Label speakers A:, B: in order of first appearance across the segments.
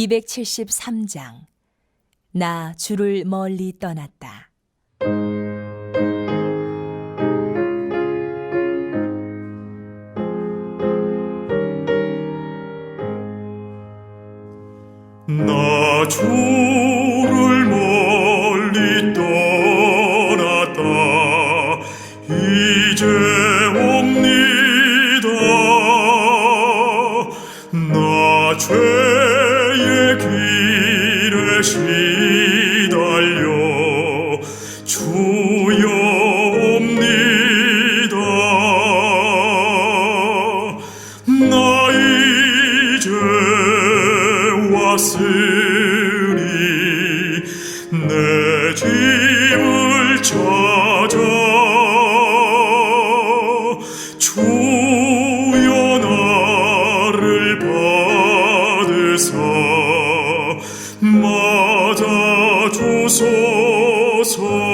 A: 273장 나 주를 멀리 떠났다.
B: 나 주. 주소서.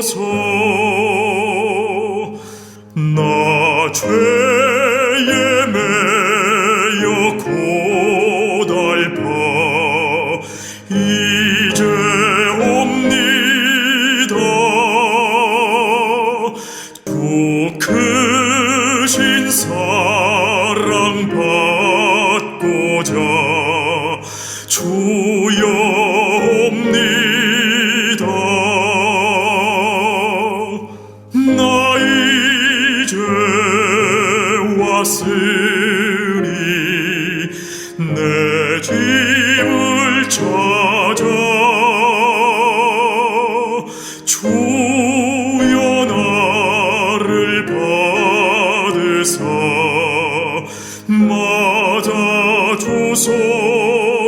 B: 주소서. 나 죄에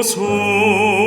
B: 주소서.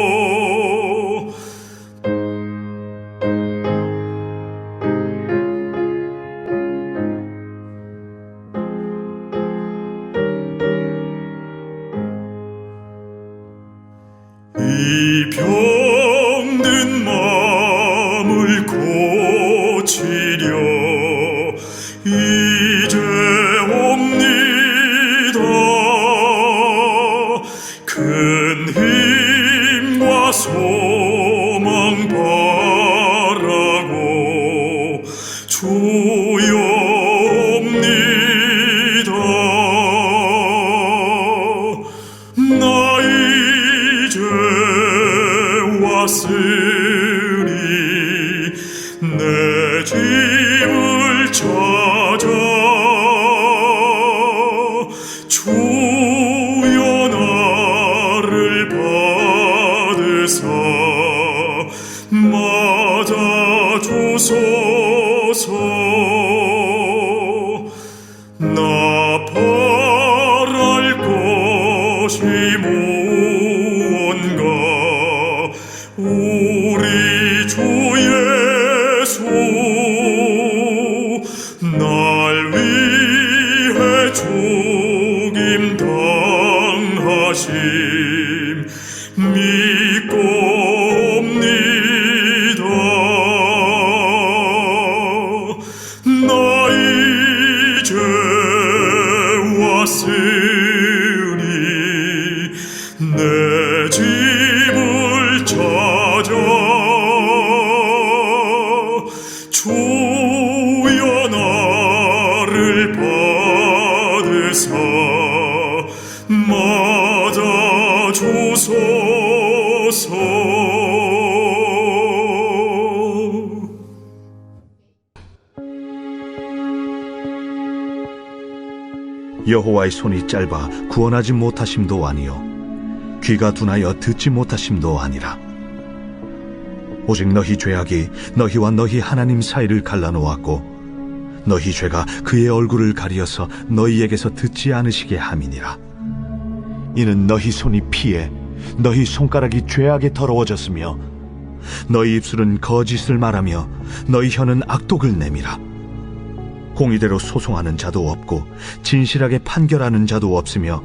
C: 여호와의 손이 짧아 구원하지 못하심도 아니요. 귀가 둔하여 듣지 못하심도 아니라. 오직 너희 죄악이 너희와 너희 하나님 사이를 갈라놓았고 너희 죄가 그의 얼굴을 가리어서 너희에게서 듣지 않으시게 함이니라. 이는 너희 손이 피해 너희 손가락이 죄악에 더러워졌으며 너희 입술은 거짓을 말하며 너희 혀는 악독을 내밀어 공의대로 소송하는 자도 없고 진실하게 판결하는 자도 없으며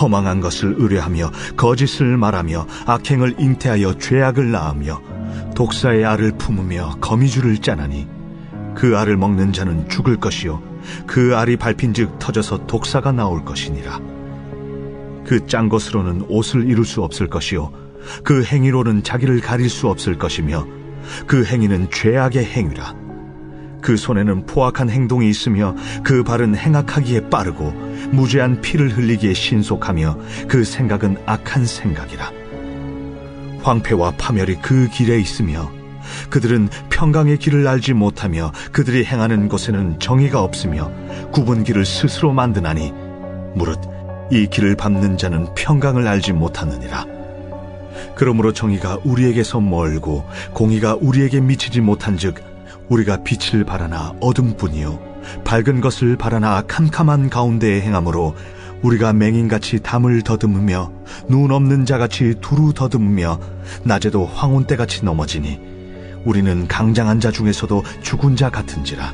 C: 허망한 것을 의뢰하며 거짓을 말하며 악행을 잉태하여 죄악을 낳으며 독사의 알을 품으며 거미줄을 짜나니 그 알을 먹는 자는 죽을 것이요 그 알이 밟힌즉 터져서 독사가 나올 것이니라. 그 짠 것으로는 옷을 이룰 수 없을 것이요 그 행위로는 자기를 가릴 수 없을 것이며 그 행위는 죄악의 행위라 그 손에는 포악한 행동이 있으며 그 발은 행악하기에 빠르고 무죄한 피를 흘리기에 신속하며 그 생각은 악한 생각이라. 황폐와 파멸이 그 길에 있으며 그들은 평강의 길을 알지 못하며 그들이 행하는 곳에는 정의가 없으며 굽은 길을 스스로 만드나니 무릇 이 길을 밟는 자는 평강을 알지 못하느니라. 그러므로 정의가 우리에게서 멀고 공의가 우리에게 미치지 못한즉 우리가 빛을 바라나 어둠뿐이요. 밝은 것을 바라나 캄캄한 가운데에 행함으로 우리가 맹인같이 담을 더듬으며 눈 없는 자같이 두루 더듬으며 낮에도 황혼 때같이 넘어지니 우리는 강장한 자 중에서도 죽은 자 같은지라.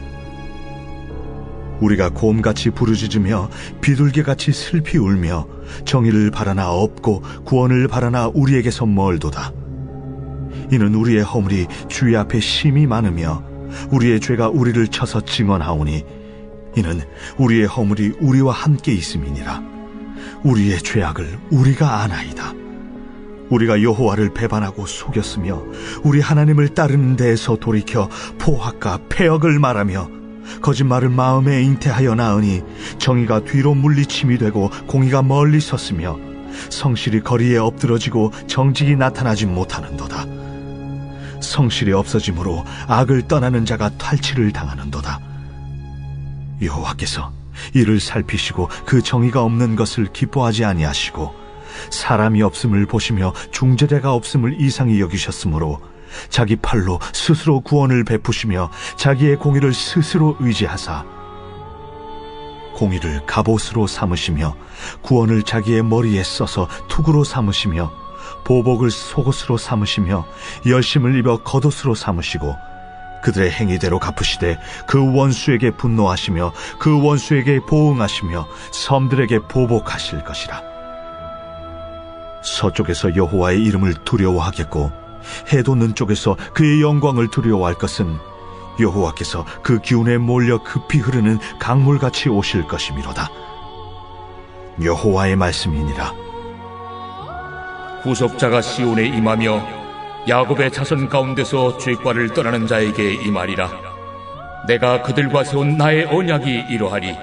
C: 우리가 곰같이 부르짖으며 비둘기같이 슬피 울며 정의를 바라나 없고 구원을 바라나 우리에게서 멀도다. 이는 우리의 허물이 주의 앞에 심이 많으며 우리의 죄가 우리를 쳐서 증언하오니 이는 우리의 허물이 우리와 함께 있음이니라. 우리의 죄악을 우리가 아나이다. 우리가 여호와를 배반하고 속였으며 우리 하나님을 따르는 데에서 돌이켜 포악과 폐역을 말하며 거짓말을 마음에 잉태하여 나으니 정의가 뒤로 물리침이 되고 공의가 멀리 섰으며 성실이 거리에 엎드러지고 정직이 나타나지 못하는도다 성실이 없어짐으로 악을 떠나는 자가 탈취를 당하는도다. 여호와께서 이를 살피시고 그 정의가 없는 것을 기뻐하지 아니하시고 사람이 없음을 보시며 중재자가 없음을 이상히 여기셨으므로 자기 팔로 스스로 구원을 베푸시며 자기의 공의를 스스로 의지하사 공의를 갑옷으로 삼으시며 구원을 자기의 머리에 써서 투구로 삼으시며 보복을 속옷으로 삼으시며 열심을 입어 겉옷으로 삼으시고 그들의 행위대로 갚으시되 그 원수에게 분노하시며 그 원수에게 보응하시며 섬들에게 보복하실 것이라. 서쪽에서 여호와의 이름을 두려워하겠고 해 돋는 쪽에서 그의 영광을 두려워할 것은 여호와께서 그 기운에 몰려 급히 흐르는 강물같이 오실 것이미로다. 여호와의 말씀이니라
D: 구속자가 시온에 임하며 야곱의 자손 가운데서 죄과를 떠나는 자에게 임하리라. 내가 그들과 세운 나의 언약이 이러하리.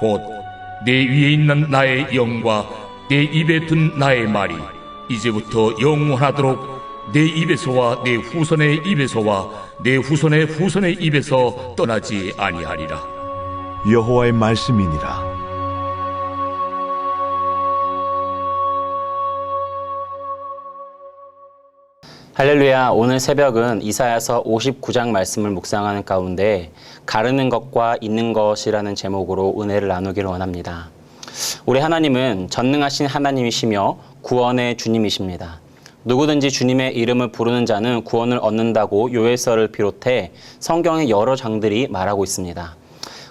D: 곧내 위에 있는 나의 영과 내 입에 둔 나의 말이 이제부터 영원하도록 내 입에서와 내 후손의 입에서와 내 후손의 후손의 입에서 떠나지 아니하리라.
C: 여호와의 말씀이니라
E: 할렐루야. 오늘 새벽은 이사야서 59장 말씀을 묵상하는 가운데 가르는 것과 있는 것이라는 제목으로 은혜를 나누기를 원합니다. 우리 하나님은 전능하신 하나님이시며 구원의 주님이십니다. 누구든지 주님의 이름을 부르는 자는 구원을 얻는다고 요엘서를 비롯해 성경의 여러 장들이 말하고 있습니다.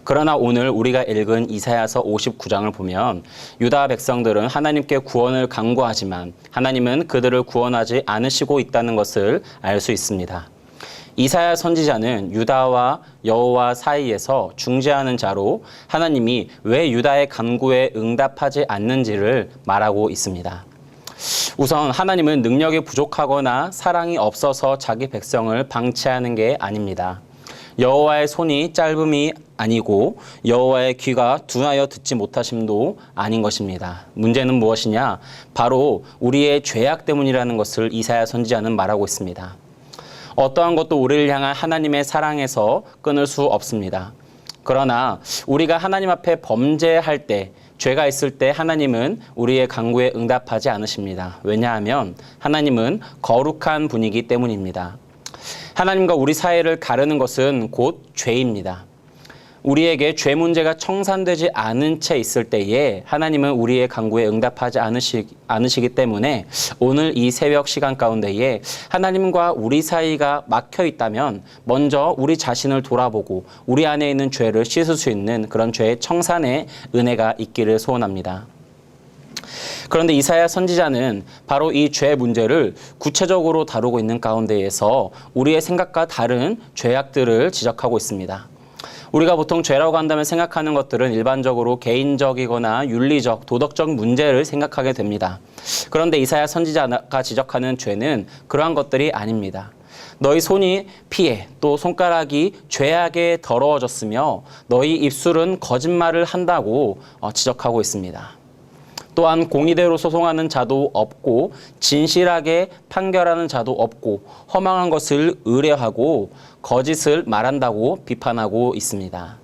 E: 그러나 오늘 우리가 읽은 이사야서 59장을 보면 유다 백성들은 하나님께 구원을 강구하지만 하나님은 그들을 구원하지 않으시고 있다는 것을 알 수 있습니다. 이사야 선지자는 유다와 여호와 사이에서 중재하는 자로 하나님이 왜 유다의 간구에 응답하지 않는지를 말하고 있습니다. 우선 하나님은 능력이 부족하거나 사랑이 없어서 자기 백성을 방치하는 게 아닙니다. 여호와의 손이 짧음이 아니고 여호와의 귀가 둔하여 듣지 못하심도 아닌 것입니다. 문제는 무엇이냐? 바로 우리의 죄악 때문이라는 것을 이사야 선지자는 말하고 있습니다. 어떠한 것도 우리를 향한 하나님의 사랑에서 끊을 수 없습니다. 그러나 우리가 하나님 앞에 범죄할 때 죄가 있을 때 하나님은 우리의 간구에 응답하지 않으십니다. 왜냐하면 하나님은 거룩한 분이기 때문입니다. 하나님과 우리 사이를 가르는 것은 곧 죄입니다. 우리에게 죄 문제가 청산되지 않은 채 있을 때에 하나님은 우리의 간구에 응답하지 않으시, 않으시기 때문에 오늘 이 새벽 시간 가운데에 하나님과 우리 사이가 막혀 있다면 먼저 우리 자신을 돌아보고 우리 안에 있는 죄를 씻을 수 있는 그런 죄의 청산의 은혜가 있기를 소원합니다. 그런데 이사야 선지자는 바로 이 죄 문제를 구체적으로 다루고 있는 가운데에서 우리의 생각과 다른 죄악들을 지적하고 있습니다. 우리가 보통 죄라고 한다면 생각하는 것들은 일반적으로 개인적이거나 윤리적, 도덕적 문제를 생각하게 됩니다. 그런데 이사야 선지자가 지적하는 죄는 그러한 것들이 아닙니다. 너희 손이 피해 또 손가락이 죄악에 더러워졌으며 너희 입술은 거짓말을 한다고 어, 지적하고 있습니다. 또한 공의대로 소송하는 자도 없고 진실하게 판결하는 자도 없고 허망한 것을 의뢰하고 거짓을 말한다고 비판하고 있습니다.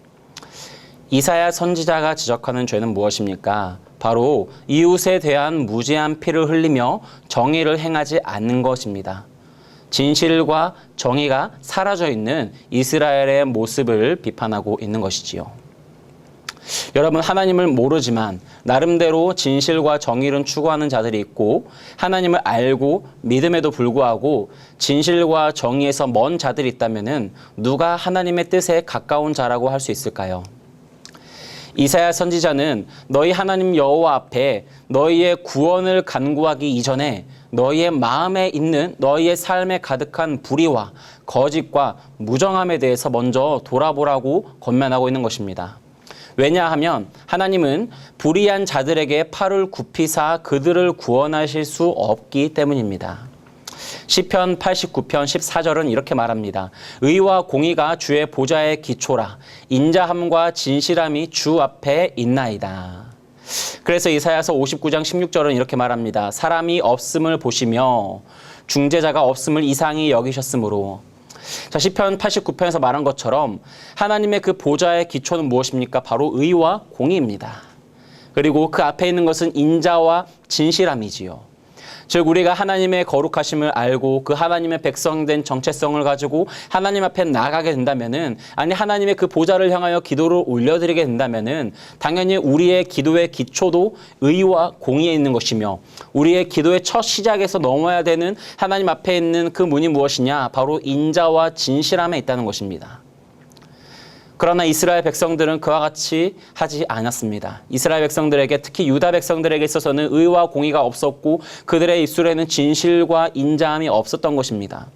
E: 이사야 선지자가 지적하는 죄는 무엇입니까? 바로 이웃에 대한 무지한 피를 흘리며 정의를 행하지 않는 것입니다. 진실과 정의가 사라져 있는 이스라엘의 모습을 비판하고 있는 것이지요. 여러분 하나님을 모르지만 나름대로 진실과 정의를 추구하는 자들이 있고 하나님을 알고 믿음에도 불구하고 진실과 정의에서 먼 자들이 있다면은 누가 하나님의 뜻에 가까운 자라고 할 수 있을까요? 이사야 선지자는 너희 하나님 여호와 앞에 너희의 구원을 간구하기 이전에 너희의 마음에 있는 너희의 삶에 가득한 불의와 거짓과 무정함에 대해서 먼저 돌아보라고 권면하고 있는 것입니다. 왜냐하면 하나님은 불의한 자들에게 팔을 굽히사 그들을 구원하실 수 없기 때문입니다. 시편 89편 14절은 이렇게 말합니다. 의와 공의가 주의 보좌의 기초라. 인자함과 진실함이 주 앞에 있나이다. 그래서 이사야서 59장 16절은 이렇게 말합니다. 사람이 없음을 보시며 중재자가 없음을 이상히 여기셨으므로 자, 시편 89편에서 말한 것처럼 하나님의 그 보좌의 기초는 무엇입니까? 바로 의와 공의입니다. 그리고 그 앞에 있는 것은 인자와 진실함이지요. 즉 우리가 하나님의 거룩하심을 알고 그 하나님의 백성된 정체성을 가지고 하나님 앞에 나가게 된다면은 아니 하나님의 그 보좌를 향하여 기도를 올려드리게 된다면은 당연히 우리의 기도의 기초도 의와 공의에 있는 것이며 우리의 기도의 첫 시작에서 넘어야 되는 하나님 앞에 있는 그 문이 무엇이냐 바로 인자와 진실함에 있다는 것입니다. 그러나 이스라엘 백성들은 그와 같이 하지 않았습니다. 이스라엘 백성들에게 특히 유다 백성들에게 있어서는 의와 공의가 없었고 그들의 입술에는 진실과 인자함이 없었던 것입니다.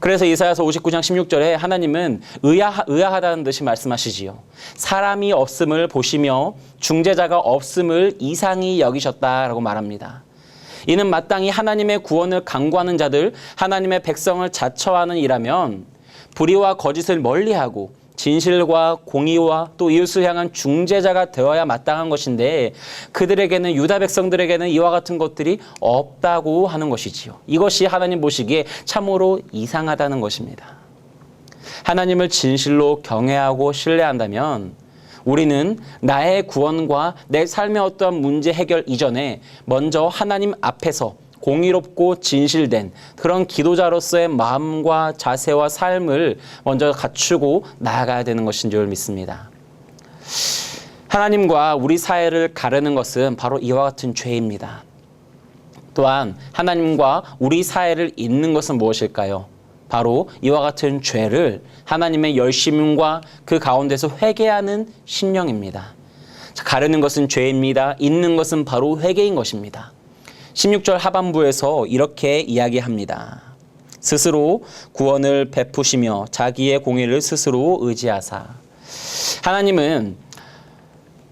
E: 그래서 이사야서 59장 16절에 하나님은 의아, 의아하다는 듯이 말씀하시지요. 사람이 없음을 보시며 중재자가 없음을 이상히 여기셨다라고 말합니다. 이는 마땅히 하나님의 구원을 강구하는 자들, 하나님의 백성을 자처하는 이라면 불의와 거짓을 멀리하고 진실과 공의와 또 이웃을 향한 중재자가 되어야 마땅한 것인데 그들에게는 유다 백성들에게는 이와 같은 것들이 없다고 하는 것이지요. 이것이 하나님 보시기에 참으로 이상하다는 것입니다. 하나님을 진실로 경외하고 신뢰한다면 우리는 나의 구원과 내 삶의 어떠한 문제 해결 이전에 먼저 하나님 앞에서 공의롭고 진실된 그런 기도자로서의 마음과 자세와 삶을 먼저 갖추고 나아가야 되는 것인 줄 믿습니다. 하나님과 우리 사이를 가르는 것은 바로 이와 같은 죄입니다. 또한 하나님과 우리 사이를 잇는 것은 무엇일까요? 바로 이와 같은 죄를 하나님의 열심과 그 가운데서 회개하는 심령입니다. 가르는 것은 죄입니다. 잇는 것은 바로 회개인 것입니다. 16절 하반부에서 이렇게 이야기합니다. 스스로 구원을 베푸시며 자기의 공의를 스스로 의지하사. 하나님은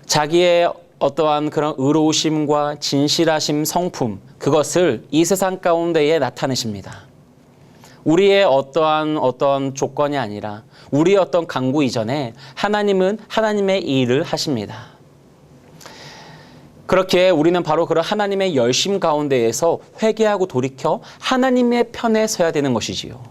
E: 자기의 어떠한 그런 의로우심과 진실하심 성품, 그것을 이 세상 가운데에 나타내십니다. 우리의 어떠한 어떤 조건이 아니라 우리의 어떤 강구 이전에 하나님은 하나님의 일을 하십니다. 그렇게 우리는 바로 그런 하나님의 열심 가운데에서 회개하고 돌이켜 하나님의 편에 서야 되는 것이지요.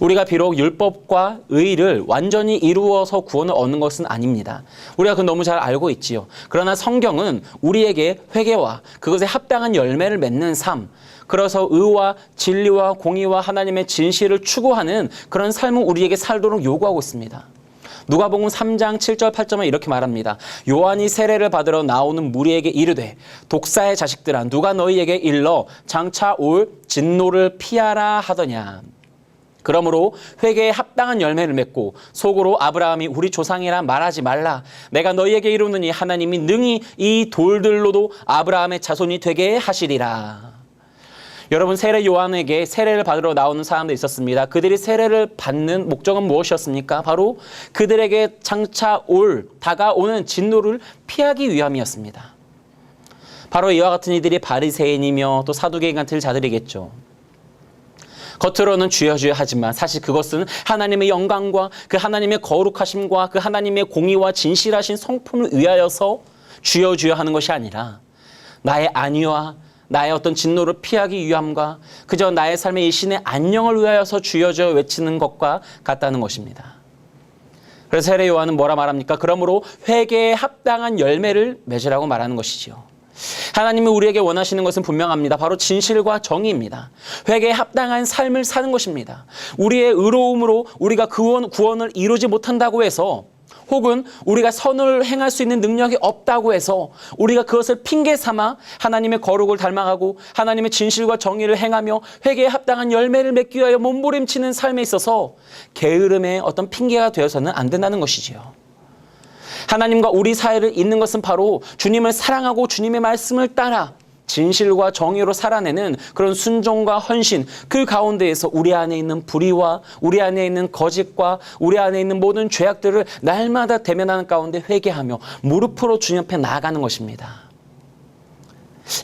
E: 우리가 비록 율법과 의를 완전히 이루어서 구원을 얻는 것은 아닙니다. 우리가 그 너무 잘 알고 있지요. 그러나 성경은 우리에게 회개와 그것에 합당한 열매를 맺는 삶, 그래서 의와 진리와 공의와 하나님의 진실을 추구하는 그런 삶을 우리에게 살도록 요구하고 있습니다. 누가복음 3장 7절 8절은 이렇게 말합니다. 요한이 세례를 받으러 나오는 무리에게 이르되 독사의 자식들아 누가 너희에게 일러 장차 올 진노를 피하라 하더냐. 그러므로 회개에 합당한 열매를 맺고 속으로 아브라함이 우리 조상이라 말하지 말라. 내가 너희에게 이루느니 하나님이 능히 이 돌들로도 아브라함의 자손이 되게 하시리라. 여러분 세례 요한에게 세례를 받으러 나오는 사람도 있었습니다. 그들이 세례를 받는 목적은 무엇이었습니까? 바로 그들에게 장차 올 다가오는 진노를 피하기 위함이었습니다. 바로 이와 같은 이들이 바리새인이며 또 사두개인 같은 자들이겠죠. 겉으로는 주여 주여 하지만 사실 그것은 하나님의 영광과 그 하나님의 거룩하심과 그 하나님의 공의와 진실하신 성품을 위하여서 주여 주여 하는 것이 아니라 나의 안위와 나의 어떤 진노를 피하기 위함과 그저 나의 삶의 일신의 안녕을 위하여서 주여 주여 외치는 것과 같다는 것입니다. 그래서 세례 요한은 뭐라 말합니까? 그러므로 회개에 합당한 열매를 맺으라고 말하는 것이지요. 하나님이 우리에게 원하시는 것은 분명합니다. 바로 진실과 정의입니다. 회개에 합당한 삶을 사는 것입니다. 우리의 의로움으로 우리가 구원, 구원을 이루지 못한다고 해서 혹은 우리가 선을 행할 수 있는 능력이 없다고 해서 우리가 그것을 핑계 삼아 하나님의 거룩을 닮아가고 하나님의 진실과 정의를 행하며 회개에 합당한 열매를 맺기 위하여 몸부림치는 삶에 있어서 게으름의 어떤 핑계가 되어서는 안 된다는 것이지요. 하나님과 우리 사이를 잇는 것은 바로 주님을 사랑하고 주님의 말씀을 따라 진실과 정의로 살아내는 그런 순종과 헌신 그 가운데에서 우리 안에 있는 불의와 우리 안에 있는 거짓과 우리 안에 있는 모든 죄악들을 날마다 대면하는 가운데 회개하며 무릎으로 주님 앞에 나아가는 것입니다.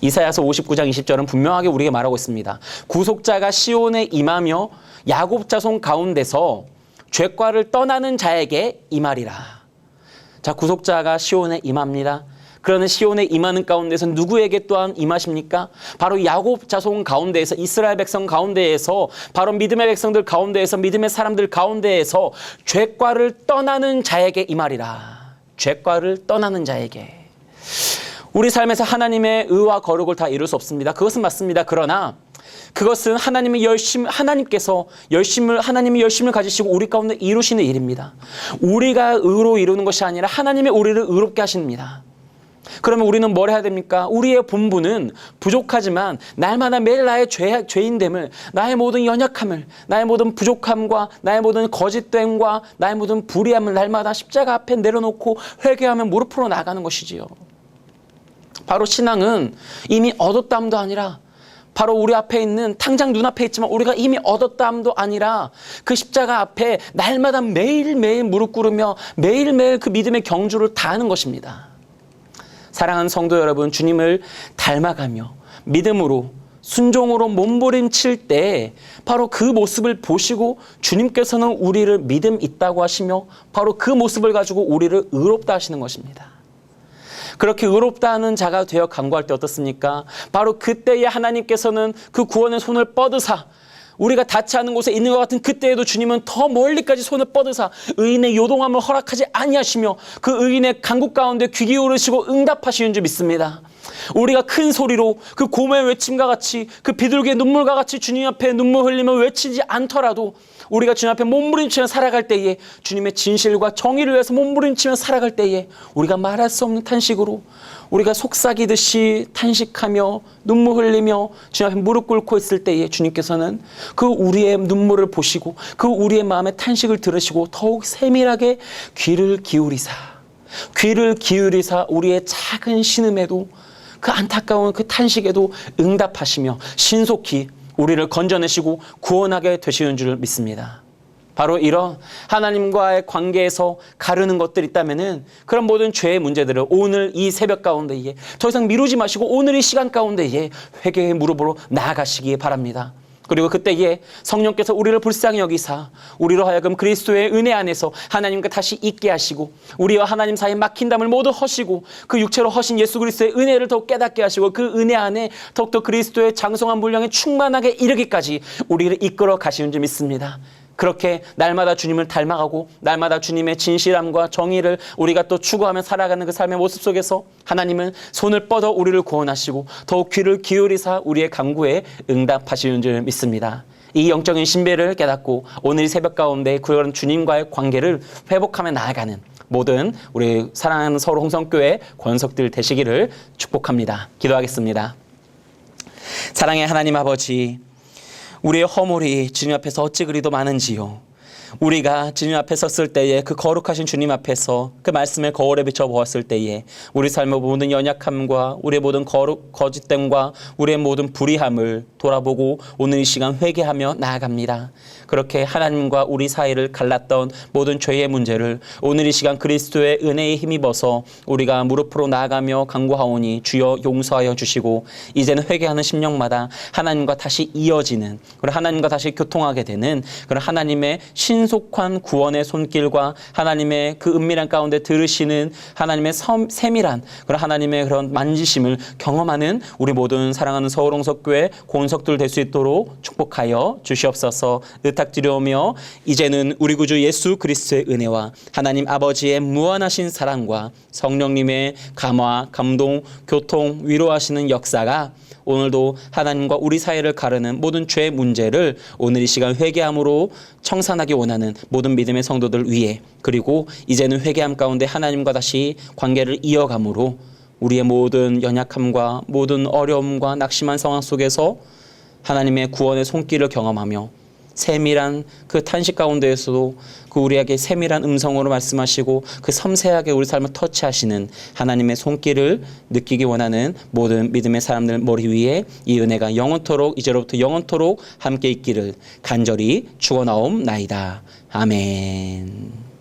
E: 이사야서 59장 20절은 분명하게 우리에게 말하고 있습니다. 구속자가 시온에 임하며 야곱 자손 가운데서 죄과를 떠나는 자에게 임하리라. 자, 구속자가 시온에 임합니다. 그러는 시온에 임하는 가운데서 누구에게 또한 임하십니까? 바로 야곱 자손 가운데에서 이스라엘 백성 가운데에서 바로 믿음의 백성들 가운데에서 믿음의 사람들 가운데에서 죄과를 떠나는 자에게 임하리라. 죄과를 떠나는 자에게. 우리 삶에서 하나님의 의와 거룩을 다 이룰 수 없습니다. 그것은 맞습니다. 그러나 그것은 하나님의 열심, 하나님께서 열심을, 하나님이 열심을 가지시고 우리 가운데 이루시는 일입니다. 우리가 의로 이루는 것이 아니라 하나님의 우리를 의롭게 하십니다. 그러면 우리는 뭘 해야 됩니까? 우리의 본분은 부족하지만 날마다 매일 나의 죄, 죄인됨을, 나의 모든 연약함을, 나의 모든 부족함과 나의 모든 거짓됨과 나의 모든 불의함을 날마다 십자가 앞에 내려놓고 회개하며 무릎 으로 나가는 것이지요. 바로 신앙은 이미 얻었담도 아니라 바로 우리 앞에 있는 당장 눈앞에 있지만 우리가 이미 얻었담도 아니라 그 십자가 앞에 날마다 매일매일 무릎 꿇으며 매일매일 그 믿음의 경주를 다하는 것입니다. 사랑하는 성도 여러분, 주님을 닮아가며 믿음으로 순종으로 몸부림칠 때 바로 그 모습을 보시고 주님께서는 우리를 믿음 있다고 하시며 바로 그 모습을 가지고 우리를 의롭다 하시는 것입니다. 그렇게 의롭다 하는 자가 되어 간구할 때 어떻습니까? 바로 그때에 하나님께서는 그 구원의 손을 뻗으사 우리가 닿지 않은 곳에 있는 것 같은 그때에도 주님은 더 멀리까지 손을 뻗으사 의인의 요동함을 허락하지 아니하시며 그 의인의 간국 가운데 귀 기울으시고 응답하시는 줄 믿습니다. 우리가 큰 소리로 그 고매의 외침과 같이 그 비둘기의 눈물과 같이 주님 앞에 눈물 흘리며 외치지 않더라도 우리가 주님 앞에 몸부림치며 살아갈 때에 주님의 진실과 정의를 위해서 몸부림치며 살아갈 때에 우리가 말할 수 없는 탄식으로 우리가 속삭이듯이 탄식하며 눈물 흘리며 주님 앞에 무릎 꿇고 있을 때에 주님께서는 그 우리의 눈물을 보시고 그 우리의 마음의 탄식을 들으시고 더욱 세밀하게 귀를 기울이사 귀를 기울이사 우리의 작은 신음에도 그 안타까운 그 탄식에도 응답하시며 신속히 우리를 건져내시고 구원하게 되시는 줄 믿습니다. 바로 이런 하나님과의 관계에서 가르는 것들이 있다면은 그런 모든 죄의 문제들을 오늘 이 새벽 가운데에 더 이상 미루지 마시고 오늘 이 시간 가운데에 회개의 무릎으로 나아가시기 바랍니다. 그리고 그때에 성령께서 우리를 불쌍히 여기사 우리로 하여금 그리스도의 은혜 안에서 하나님과 다시 있게 하시고 우리와 하나님 사이에 막힌 담을 모두 허시고 그 육체로 허신 예수 그리스도의 은혜를 더욱 깨닫게 하시고 그 은혜 안에 더욱더 그리스도의 장성한 분량에 충만하게 이르기까지 우리를 이끌어 가시는 줄 믿습니다. 그렇게 날마다 주님을 닮아가고 날마다 주님의 진실함과 정의를 우리가 또 추구하며 살아가는 그 삶의 모습 속에서 하나님은 손을 뻗어 우리를 구원하시고 더욱 귀를 기울이사 우리의 간구에 응답하시는 줄 믿습니다. 이 영적인 신비를 깨닫고 오늘 이 새벽 가운데 그런 주님과의 관계를 회복하며 나아가는 모든 우리 사랑하는 서울 홍성교회 권석들 되시기를 축복합니다. 기도하겠습니다. 사랑의 하나님 아버지, 우리의 허물이 주님 앞에서 어찌 그리도 많은지요. 우리가 주님 앞에 섰을 때에 그 거룩하신 주님 앞에서 그 말씀의 거울에 비춰 보았을 때에 우리 삶의 모든 연약함과 우리의 모든 거룩, 거짓됨과 우리의 모든 불의함을 돌아보고 오늘 이 시간 회개하며 나아갑니다. 그렇게 하나님과 우리 사이를 갈랐던 모든 죄의 문제를 오늘 이 시간 그리스도의 은혜에 힘입어서 우리가 무릎으로 나아가며 간구하오니 주여 용서하여 주시고 이제는 회개하는 심령마다 하나님과 다시 이어지는 그리고 하나님과 다시 교통하게 되는 그런 하나님의 신속한 구원의 손길과 하나님의 그 은밀한 가운데 들으시는 하나님의 섬, 세밀한 그런 하나님의 그런 만지심을 경험하는 우리 모든 사랑하는 서울홍석교회 고은석들 될 수 있도록 축복하여 주시옵소서 의탁드려오며 이제는 우리 구주 예수 그리스도의 은혜와 하나님 아버지의 무한하신 사랑과 성령님의 감화, 감동, 교통, 위로하시는 역사가 오늘도 하나님과 우리 사이를 가르는 모든 죄 문제를 오늘 이 시간 회개함으로 청산하기 원하는 모든 믿음의 성도들 위해 그리고 이제는 회개함 가운데 하나님과 다시 관계를 이어감으로 우리의 모든 연약함과 모든 어려움과 낙심한 상황 속에서 하나님의 구원의 손길을 경험하며 세밀한 그 탄식 가운데에서도 그 우리에게 세밀한 음성으로 말씀하시고 그 섬세하게 우리 삶을 터치하시는 하나님의 손길을 느끼기 원하는 모든 믿음의 사람들 머리 위에 이 은혜가 영원토록 이제로부터 영원토록 함께 있기를 간절히 축원하옵나이다. 아멘.